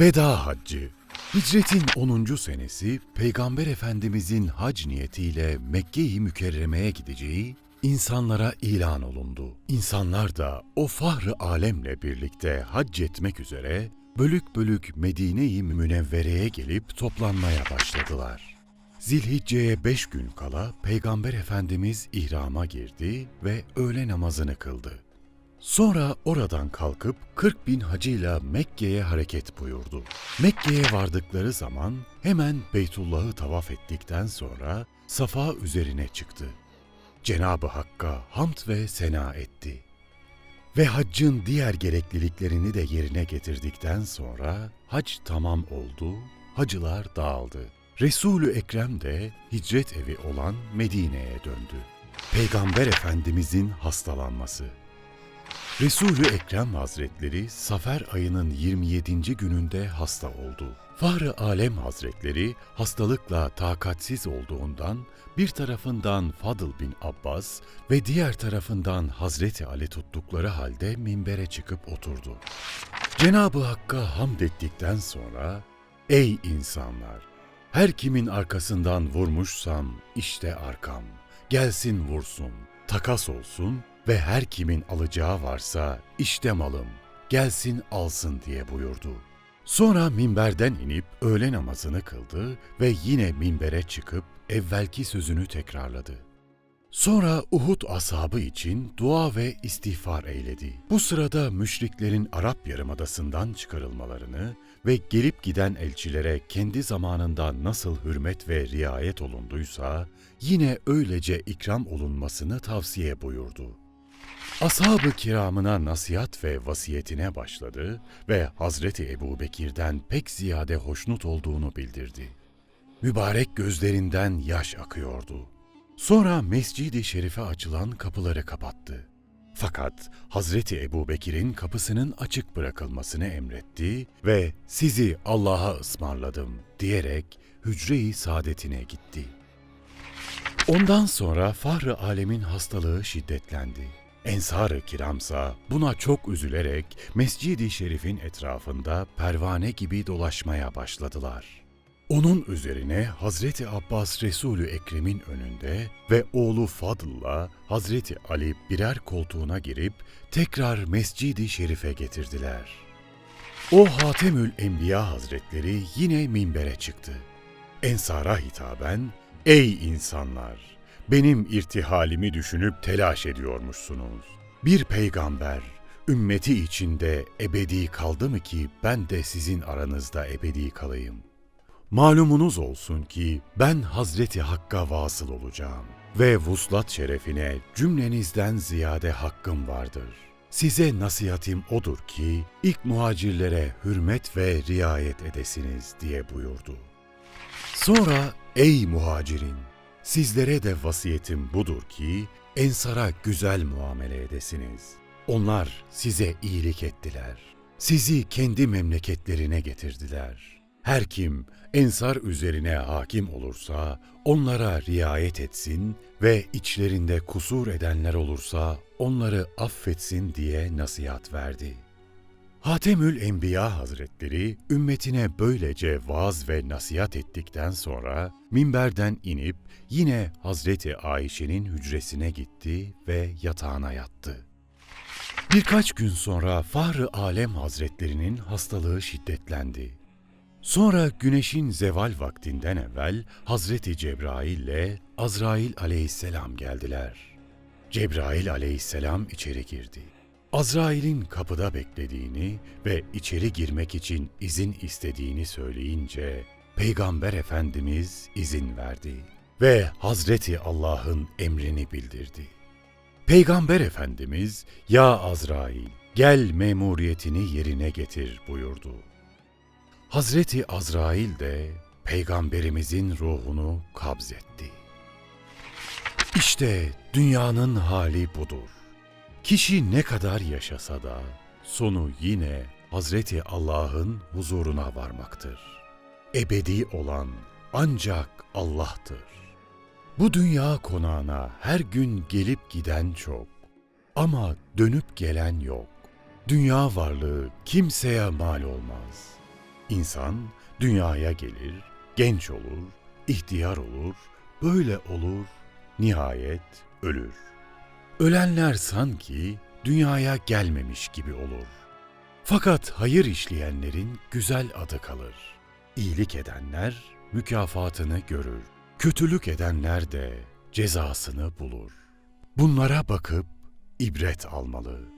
Veda Haccı Hicretin 10. senesi Peygamber Efendimizin hac niyetiyle Mekke-i Mükerreme'ye gideceği insanlara ilan olundu. İnsanlar da o fahr-ı alemle birlikte hac etmek üzere bölük bölük Medine-i Münevvere'ye gelip toplanmaya başladılar. Zilhicce'ye beş gün kala Peygamber Efendimiz ihrama girdi ve öğle namazını kıldı. Sonra oradan kalkıp 40 bin hacıyla Mekke'ye hareket buyurdu. Mekke'ye vardıkları zaman hemen Beytullah'ı tavaf ettikten sonra Safa üzerine çıktı. Cenab-ı Hakk'a hamd ve sena etti. Ve haccın diğer gerekliliklerini de yerine getirdikten sonra hac tamam oldu, hacılar dağıldı. Resulü Ekrem de hicret evi olan Medine'ye döndü. Peygamber Efendimizin hastalanması Resulü Ekrem Hazretleri Safer ayının 27. gününde hasta oldu. Fahri Alem Hazretleri hastalıkla takatsiz olduğundan bir tarafından Fadıl bin Abbas ve diğer tarafından Hazreti Ali tuttukları halde minbere çıkıp oturdu. Cenab-ı Hakk'a hamd ettikten sonra Ey insanlar! Her kimin arkasından vurmuşsam işte arkam. Gelsin vursun, takas olsun ve her kimin alacağı varsa işte malım. Gelsin alsın diye buyurdu. Sonra minberden inip öğle namazını kıldı ve yine minbere çıkıp evvelki sözünü tekrarladı. Sonra Uhud ashabı için dua ve istiğfar eyledi. Bu sırada müşriklerin Arap Yarımadası'ndan çıkarılmalarını ve gelip giden elçilere kendi zamanında nasıl hürmet ve riayet olunduysa, yine öylece ikram olunmasını tavsiye buyurdu. Ashab-ı kiramına nasihat ve vasiyetine başladı ve Hazreti Ebu Bekir'den pek ziyade hoşnut olduğunu bildirdi. Mübarek gözlerinden yaş akıyordu. Sonra Mescid-i Şerif'e açılan kapıları kapattı. Fakat Hazreti Ebu Bekir'in kapısının açık bırakılmasını emretti ve sizi Allah'a ısmarladım diyerek hücre-i saadetine gitti. Ondan sonra Fahri Alem'in hastalığı şiddetlendi. Ensar-ı kiramsa buna çok üzülerek Mescid-i Şerif'in etrafında pervane gibi dolaşmaya başladılar. Onun üzerine Hazreti Abbas Resulü Ekrem'in önünde ve oğlu Fadıl'la Hazreti Ali birer koltuğuna girip tekrar Mescid-i Şerif'e getirdiler. O Hatemül Enbiya Hazretleri yine minbere çıktı. Ensara hitaben, Ey insanlar! Benim irtihalimi düşünüp telaş ediyormuşsunuz. Bir peygamber, ümmeti içinde ebedi kaldı mı ki ben de sizin aranızda ebedi kalayım? Malumunuz olsun ki ben Hazreti Hakk'a vasıl olacağım ve vuslat şerefine cümlenizden ziyade hakkım vardır. Size nasihatim odur ki ilk muhacirlere hürmet ve riayet edesiniz diye buyurdu. Sonra ey muhacirin sizlere de vasiyetim budur ki ensara güzel muamele edesiniz. Onlar size iyilik ettiler. Sizi kendi memleketlerine getirdiler. Her kim ensar üzerine hakim olursa onlara riayet etsin ve içlerinde kusur edenler olursa onları affetsin diye nasihat verdi. Hatemül Enbiya Hazretleri ümmetine böylece vaaz ve nasihat ettikten sonra minberden inip yine Hazreti Ayşe'nin hücresine gitti ve yatağına yattı. Birkaç gün sonra Fahri Alem Hazretlerinin hastalığı şiddetlendi. Sonra güneşin zeval vaktinden evvel Hazreti Cebrail ile Azrail aleyhisselam geldiler. Cebrail aleyhisselam içeri girdi. Azrail'in kapıda beklediğini ve içeri girmek için izin istediğini söyleyince Peygamber Efendimiz izin verdi ve Hazreti Allah'ın emrini bildirdi. Peygamber Efendimiz, "Ya Azrail, gel memuriyetini yerine getir." buyurdu. Hazreti Azrail de peygamberimizin ruhunu kabzetti. İşte dünyanın hali budur. Kişi ne kadar yaşasa da sonu yine Hazreti Allah'ın huzuruna varmaktır. Ebedi olan ancak Allah'tır. Bu dünya konağına her gün gelip giden çok ama dönüp gelen yok. Dünya varlığı kimseye mal olmaz. İnsan dünyaya gelir, genç olur, ihtiyar olur, böyle olur, nihayet ölür. Ölenler sanki dünyaya gelmemiş gibi olur. Fakat hayır işleyenlerin güzel adı kalır. İyilik edenler mükafatını görür. Kötülük edenler de cezasını bulur. Bunlara bakıp ibret almalı.